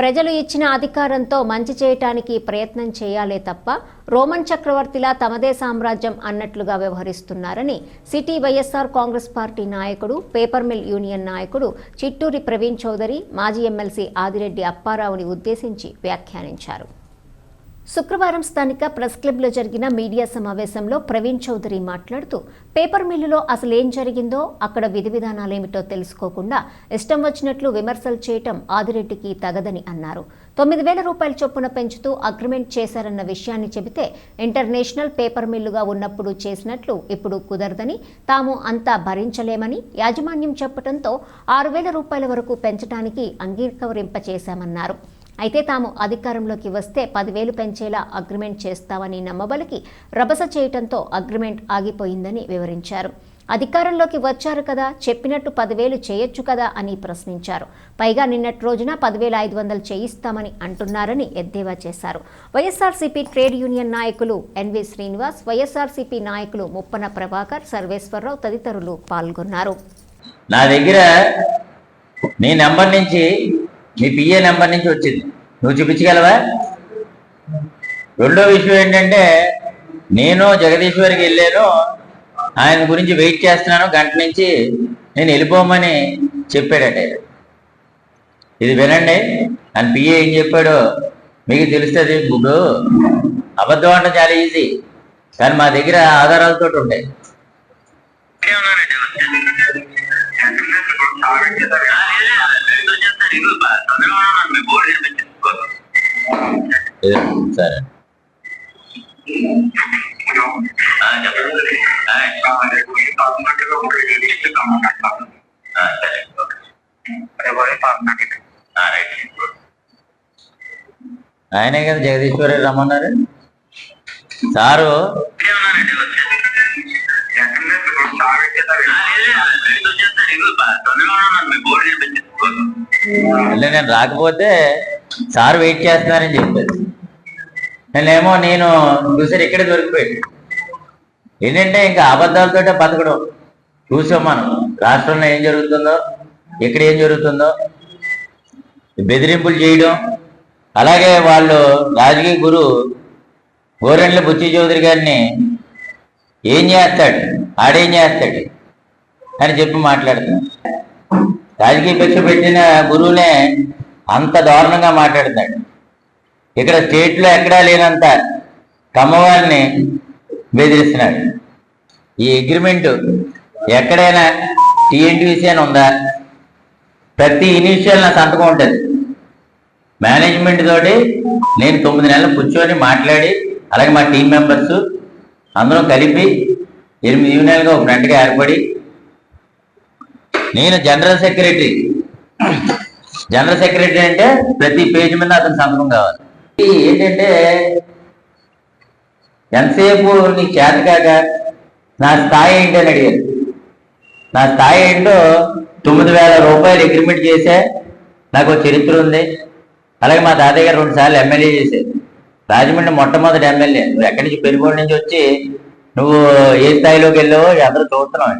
ప్రజలు ఇచ్చిన అధికారంతో మంచి చేయటానికి ప్రయత్నం చేయాలే తప్ప రోమన్ చక్రవర్తిలా తమదే సామ్రాజ్యం అన్నట్లుగా వ్యవహరిస్తున్నారని సిటీ వైఎస్ఆర్ కాంగ్రెస్ పార్టీ నాయకుడు పేపర్ మిల్ యూనియన్ నాయకుడు చిట్టూరి ప్రవీణ్ చౌదరి మాజీ ఎమ్మెల్సీ ఆదిరెడ్డి అప్పారావుని ఉద్దేశించి వ్యాఖ్యానించారు. శుక్రవారం స్థానిక ప్రెస్ క్లబ్లో జరిగిన మీడియా సమావేశంలో ప్రవీణ్ చౌదరి మాట్లాడుతూ పేపర్ మిల్లులో అసలు ఏం జరిగిందో అక్కడ విధి విధానాలేమిటో తెలుసుకోకుండా ఇష్టం వచ్చినట్లు విమర్శలు చేయటం ఆదిరెడ్డికి తగదని అన్నారు. తొమ్మిది వేల రూపాయల చొప్పున పెంచుతూ అగ్రిమెంట్ చేశారన్న విషయాన్ని చెబితే ఇంటర్నేషనల్ పేపర్ మిల్లుగా ఉన్నప్పుడు చేసినట్లు ఇప్పుడు కుదరదని తాము అంతా భరించలేమని యాజమాన్యం చెప్పడంతో ఆరు వేల రూపాయల వరకు పెంచడానికి అంగీకరింపచేశామన్నారు. అయితే తాము అధికారంలోకి వస్తే పదివేలు పెంచేలా అగ్రిమెంట్ చేస్తామని నమ్మబలికి రభస చేయటంతో అగ్రిమెంట్ ఆగిపోయిందని వివరించారు. అధికారంలోకి వచ్చారు కదా చెప్పినట్టు పదివేలు చేయొచ్చు కదా అని ప్రశ్నించారు. పైగా నిన్నటి రోజున పదివేల ఐదు వందలు చేయిస్తామని అంటున్నారని ఎద్దేవా చేశారు. వైఎస్ఆర్సీపీ ట్రేడ్ యూనియన్ నాయకులు ఎన్వి శ్రీనివాస్ వైఎస్ఆర్సీపీ నాయకులు ముప్పన ప్రభాకర్ సర్వేశ్వరరావు తదితరులు పాల్గొన్నారు. నా దగ్గర నీ నెంబర్ నుంచి మీ పిఏ నెంబర్ నుంచి వచ్చింది. నువ్వు చూపించగలవా? రెండో విషయం ఏంటంటే నేను జగదీశ్వరికి వెళ్ళాను. ఆయన గురించి వెయిట్ చేస్తున్నాను. గంట నుంచి నేను వెళ్ళిపోమని చెప్పాడట ఇది వినండి. ఆయన పిఏ ఏం చెప్పాడో మీకు తెలుస్తుంది. ఇప్పుడు అబద్ధం అంటే చాలా ఈజీ కానీ మా దగ్గర ఆధారాలతో ఉంటాయి. సరే. ఆయనే కదా జగదీశ్వరి రమ్మన్నారు? సారు? నేను రాకపోతే సార్ వెయిట్ చేస్తున్నారని చెప్పారు. నేనేమో నేను చూసారు ఇక్కడే దొరికిపోయాడు ఏంటంటే ఇంకా అబద్ధాలతోటే బతకడం. చూసాం మనం. రాష్ట్రంలో ఏం జరుగుతుందో ఇక్కడ ఏం జరుగుతుందో. బెదిరింపులు చేయడం. అలాగే వాళ్ళు రాజకీయ గురు గోరెండ్ల బుచ్చి చౌదరి గారిని ఏం చేస్తాడు? ఆడేం చేస్తాడు? అని చెప్పి మాట్లాడుతున్నాడు రాజకీయ పక్ష పెట్టిన గురువునే అంత దారుణంగా మాట్లాడుతున్నాడు ఇక్కడ స్టేట్లో ఎక్కడా లేనంత కమ్మవారిని బెదిరిస్తున్నాడు. ఈ అగ్రిమెంట్ ఎక్కడైనా టీఎన్టీసీ అని ఉందా? ప్రతి ఇనిషియల్ నా సంతకం ఉంటుంది. మేనేజ్మెంట్ తోటి నేను తొమ్మిది నెలలు కూర్చొని మాట్లాడి అలాగే మా టీం మెంబర్స్ అందరం కలిపి ఎనిమిది యూనియన్గా ఒక ఫ్రెండ్గా ఏర్పడి నేను జనరల్ సెక్రటరీ జనరల్ సెక్రటరీ అంటే ప్రతి పేజ్ మీద అతని సంతకం కావాలి. ఏంటంటే ఎంతసేపు నీకు చేత కాక నా స్థాయి ఏంటి అని అడిగారు. నా స్థాయి ఏంటో తొమ్మిది వేల రూపాయలు అగ్రిమెంట్ చేశా. నాకు చరిత్ర ఉంది. అలాగే మా తాతయ్య గారు రెండు సార్లు ఎమ్మెల్యే చేశారు. రాజమండ్రి మొట్టమొదటి ఎమ్మెల్యే నువ్వు ఎక్కడి నుంచి పెనుగోడు నుంచి వచ్చి నువ్వు ఏ స్థాయిలోకి వెళ్ళావో అందరూ చూస్తున్నావు